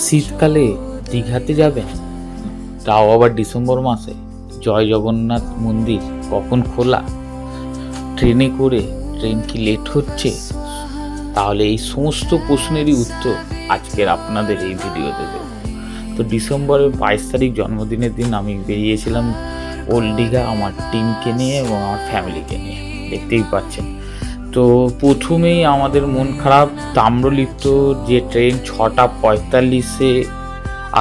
শীতকালে দীঘাতে যাবেন? তাও আবার ডিসেম্বর মাসে। জয় জগন্নাথ মন্দির কখন খোলা? ট্রেনে করে ট্রেন কি লেট হচ্ছে? তাহলে এই সমস্ত প্রশ্নেরই উত্তর আজকের আপনাদের এই ভিডিওতে দেব। তো ডিসেম্বরের বাইশ তারিখ জন্মদিনের দিন আমি বেরিয়েছিলাম ওল্ড দীঘা আমার টিমকে নিয়ে এবং আমার ফ্যামিলিকে নিয়ে। দেখতেই পাচ্ছেন। তো প্রথমেই আমাদের মন খারাপ, তাম্রলিপ্ত যে ট্রেন ছটা পঁয়তাল্লিশে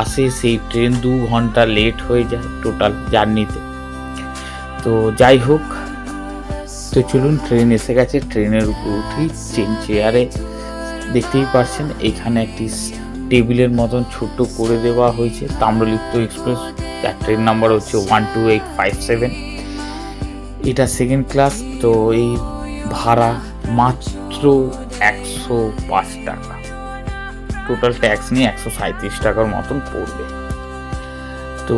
আসে, সেই ট্রেন দু ঘণ্টা লেট হয়ে যায় টোটাল জার্নিতে তো যাই হোক, তো চলুন ট্রেন এসে গেছে ট্রেনের উপর উঠি চেন চেয়ারে দেখতেই পাচ্ছেন, এখানে একটি টেবিলের মতন ছোট্ট করে দেওয়া হয়েছে, তাম্রলিপ্ত এক্সপ্রেস যার ট্রেন নাম্বার হচ্ছে one two eight five seven এটা সেকেন্ড ক্লাস তো এই ভাড়া মাত্র একশো পাঁচ টাকা। টোটাল ট্যাক্স নিয়ে একশো সাঁত্রিশ টাকার মতন পড়বে। তো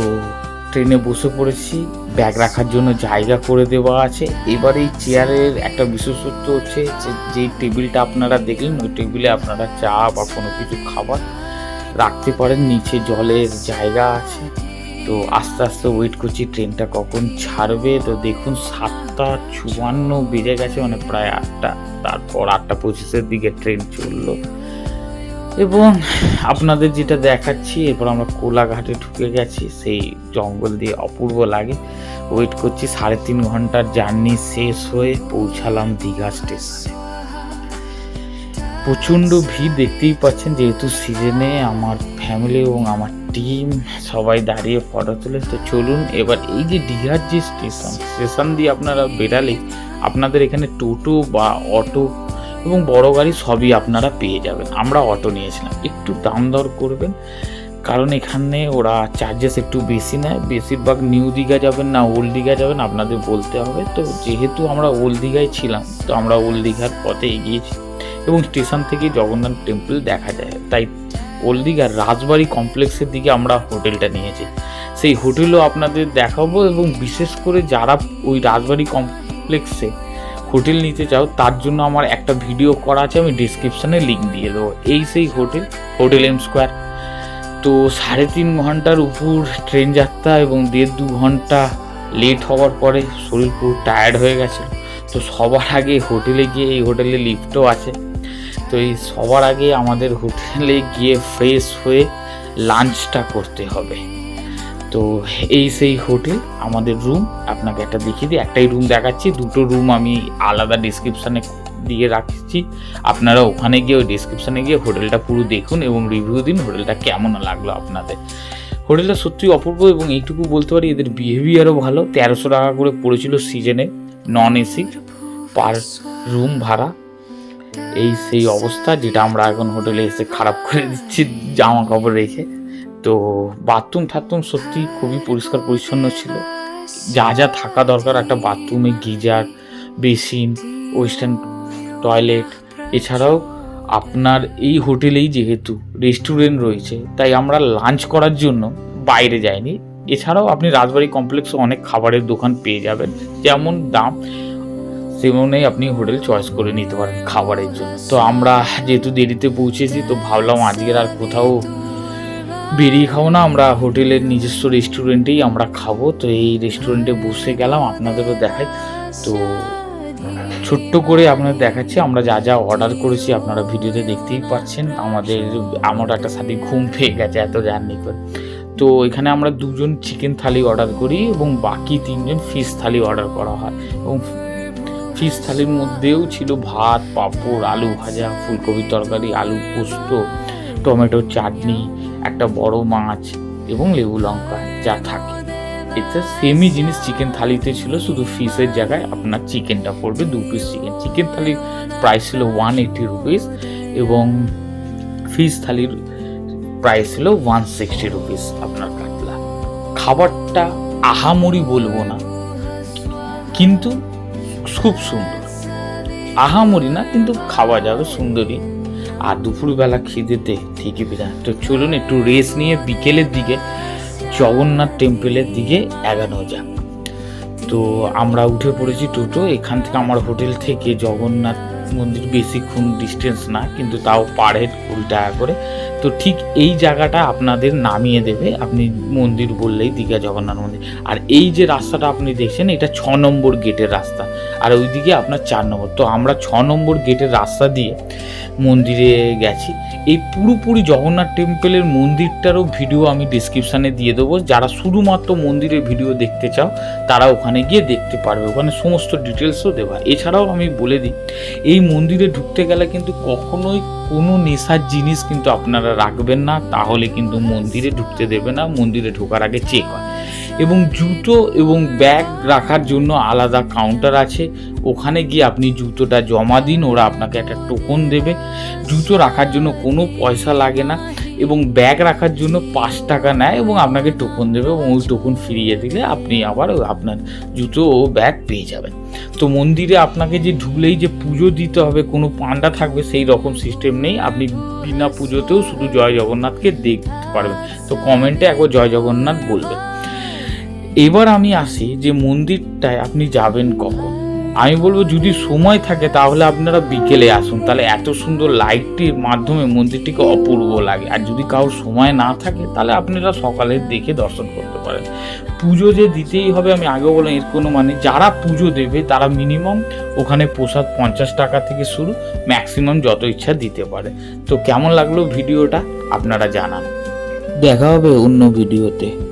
ট্রেনে বসে পড়েছি ব্যাগ রাখার জন্য জায়গা করে দেওয়া আছে। এবার এই চেয়ারের একটা বিশেষত্ব হচ্ছে যে টেবিলটা আপনারা দেখলেন, ওই টেবিলে আপনারা চা বা কোনো কিছু খাবার রাখতে পারেন। নিচে জলের জায়গা আছে। তো আস্তে আস্তে ওয়েট করছি ট্রেনটা কখন ছাড়বে? তো দেখুন, সাতটা চুয়ান্ন বেজে গেছে মানে প্রায় আটটা। তারপর আটটা পঁচিশের দিকে ট্রেন চলল। এবং আপনাদের যেটা দেখাচ্ছি, এরপর আমরা কোলাঘাটে ঢুকে গেছি, সেই জঙ্গল দিয়ে অপূর্ব লাগে। ওয়েট করছি, সাড়ে তিন ঘণ্টার জার্নি শেষ হয়ে পৌঁছালাম দীঘা স্টেশনে প্রচণ্ড ভিড় দেখতেই পাচ্ছেন, যেহেতু সিজনে আমার ফ্যামিলি এবং আমার টিম সবাই দাঁড়িয়ে ফটো তুলে, তো চলুন এবার এই যে দীঘার যে স্টেশন স্টেশন দিয়ে আপনারা বেরালে আপনাদের এখানে টোটো বা অটো এবং বড় গাড়ি সবই আপনারা পেয়ে যাবেন। আমরা অটো নিয়েছিলাম। একটু দাম দর করবেন, কারণ এখানে ওরা চার্জেস একটু বেশি নেয়। বেশিরভাগ নিউ দীঘা যাবেন না ওল্ড দীঘা যাবেন, আপনাদের বলতে হবে। তো যেহেতু আমরা ওল্ড দীঘায় ছিলাম, তো আমরা ওল্ড দীঘার পথে এগিয়েছি এবং স্টেশন থেকে জগন্নাথ টেম্পল দেখা যায়। তাই ওল্ড দীঘার রাজবাড়ি কমপ্লেক্সের দিকে আমরা হোটেলটা নিয়েছি। সেই হোটেলও আপনাদের দেখাবো এবং বিশেষ করে যারা ওই রাজবাড়ি কমপ্লেক্সে হোটেল নিতে চাও, তার জন্য আমার একটা ভিডিও করা আছে, আমি ডিসক্রিপশানে লিঙ্ক দিয়ে দেবো। এই সেই হোটেল হোটেল এম স্কোয়ার তো সাড়ে তিন ঘণ্টার উপর ট্রেন যাত্রা এবং দেড় দু ঘণ্টা লেট হওয়ার পরে শরীর পুরো টায়ার্ড হয়ে গেছে তো সবার আগে হোটেলে গিয়ে এই হোটেলে লিফটও আছে। তো এই সবার আগে আমাদের হোটেলে গিয়ে ফ্রেশ হয়ে লাঞ্চটা করতে হবে। তো এই সেই হোটেল, আমাদের রুম আপনাকে একটা দেখিয়ে দিই। একটাই রুম দেখাচ্ছি, দুটো রুম আমি আলাদা ডিসক্রিপশানে দিয়ে রাখছি। আপনারা ওখানে গিয়ে ওই ডিসক্রিপশানে গিয়ে হোটেলটা পুরো দেখুন এবং রিভিউ দিন, হোটেলটা কেমন লাগল আপনাদের। হোটেলটা সত্যি অপূর্ব এবং এইটুকু বলতে পারি, এদের বিহেভিয়ারও ভালো। তেরোশো টাকা করে পড়েছিল সিজনে নন এসি পার রুম ভাড়া। এই সেই অবস্থা যেটা আমরা এখন হোটেলে এসে খারাপ করে দিচ্ছি জামা কাপড় রেখে। তো বাথরুম ঠাথরুম সত্যি খুবই পরিষ্কার পরিচ্ছন্ন ছিল। যা যা থাকা দরকার, একটা বাথরুমে গিজার, বেসিন, ওয়েস্টার্ন টয়লেট। এছাড়াও আপনার এই হোটেলেই যেহেতু রেস্টুরেন্ট রয়েছে, তাই আমরা লাঞ্চ করার জন্য বাইরে যাইনি। এছাড়াও আপনি রাজবাড়ি কমপ্লেক্সে অনেক খাবারের দোকান পেয়ে যাবেন। যেমন দাম তেমনই আপনি হোটেল চয়েস করে নিতে পারেন খাবারের জন্য। তো আমরা যেহেতু দেরিতে পৌঁছেছি, তো ভাবলাম আজকের আর কোথাও বেরিয়ে খাব না। আমরা হোটেলের নিজস্ব রেস্টুরেন্টেই আমরা খাব। তো এই রেস্টুরেন্টে বসে গেলাম, আপনাদেরও দেখাই। তো ছোট্ট করে আপনাদের দেখাচ্ছি, আমরা যা যা অর্ডার করেছি আপনারা ভিডিওতে দেখতেই পাচ্ছেন। আমাদের, আমার একটা সাথে ঘুম পেয়ে গেছে এত জার্নি করে। তো এখানে আমরা দুজন চিকেন থালি অর্ডার করি এবং বাকি তিনজন ফিশ থালি অর্ডার করা হয়। এবং ফিশ থালির মধ্যেও ছিল ভাত, পাঁপড়, আলু ভাজা ফুলকপির তরকারি, আলু পোস্ত টমেটোর চাটনি, একটা বড় মাছ এবং লেবু লঙ্কা যা থাকে। এটা সেমই জিনিস চিকেন থালিতে ছিল, শুধু ফিশের জায়গায় আপনার চিকেনটা পড়বে, দু পিস চিকেন চিকেন থালির প্রাইস ছিল ওয়ান এইটি রুপিস এবং ফিশ থালির প্রাইস ছিল ওয়ান সিক্সটি রুপিস আপনার কাতলা। খাবারটা আহামরি বলব না, কিন্তু খুব সুন্দর। আহামরি না, কিন্তু খাওয়া যাবে সুন্দরী। আর দুপুরবেলা খিদেতে ঠিকই বিধান তো চলুন একটু রেস্ট নিয়ে বিকেলের দিকে, জগন্নাথ টেম্পলের দিকে এগানো যাক। তো আমরা উঠে পড়েছি টোটো। এখান থেকে আমার হোটেল থেকে জগন্নাথ মন্দির বেশিক্ষণ ডিস্টেন্স না, কিন্তু তাও পার হেড কুড়ি টাকা করে। তো ঠিক এই জায়গাটা আপনাদের নামিয়ে দেবে, আপনি মন্দির বললেই দীঘা জগন্নাথ মন্দির। আর এই যে রাস্তাটা আপনি দেখছেন, এটা ছ নম্বর গেটের রাস্তা। আর ওইদিকে আপনার চার নম্বর। তো আমরা ছ নম্বর গেটের রাস্তা দিয়ে মন্দিরে গেছি। এই পুরোপুরি জগন্নাথ টেম্পলের মন্দিরটারও ভিডিও আমি ডিসক্রিপশানে দিয়ে দেবো। যারা শুধুমাত্র মন্দিরের ভিডিও দেখতে চাও, তারা ওখানে গিয়ে দেখতে পারবে। ওখানে সমস্ত ডিটেলসও দেওয়া। এছাড়াও আমি বলে দিই, এই মন্দিরে ঢুকতে গেলে কিন্তু কখনোই কোনো নেশার জিনিস কিন্তু আপনারা রাখবেন না, তাহলে কিন্তু মন্দিরে ঢুকতে দেবে না, মন্দিরে ঢোকার আগে চেক হয়। এবং জুতো এবং ব্যাগ রাখার জন্য আলাদা কাউন্টার আছে, ওখানে গিয়ে আপনি জুতোটা জমা দিন, ওরা আপনাকে একটা টোকন দেবে। জুতো রাখার জন্য কোনো পয়সা লাগে না। এবং ব্যাগ রাখার জন্য পাঁচ টাকা নেয় এবং আপনাকে টোকন দেবে এবং ওই টোকন ফিরিয়ে দিলে আপনি আবার আপনার জুতো ও ব্যাগ পেয়ে যাবেন। তো মন্দিরে আপনাকে যে ঢুকলেই যে পুজো দিতে হবে, কোনো পান্ডা থাকবে সেই রকম সিস্টেম নেই। আপনি বিনা পুজোতেও শুধু জয় জগন্নাথকে দেখতে পারবেন। তো কমেন্টে একবার জয় জগন্নাথ বলবেন। এবার আমি আসি যে মন্দিরটায় আপনি যাবেন কখন? আমি বলব যদি সময় থাকে তাহলে আপনারা বিকেলে আসুন। তাহলে এত সুন্দর লাইটটির মাধ্যমে মন্দিরটিকে অপূর্ব লাগে। আর যদি কারোর সময় না থাকে, তাহলে আপনারা সকালে দেখে দর্শন করতে পারেন। পুজো যে দিতেই হবে, আমি আগে বললাম, এর কোনো মানে যারা পুজো দেবে, তারা মিনিমাম ওখানে প্রসাদ পঞ্চাশ টাকা থেকে শুরু ম্যাক্সিমাম যত ইচ্ছা দিতে পারে। তো কেমন লাগল ভিডিওটা, আপনারা জানান। দেখা হবে অন্য ভিডিওতে।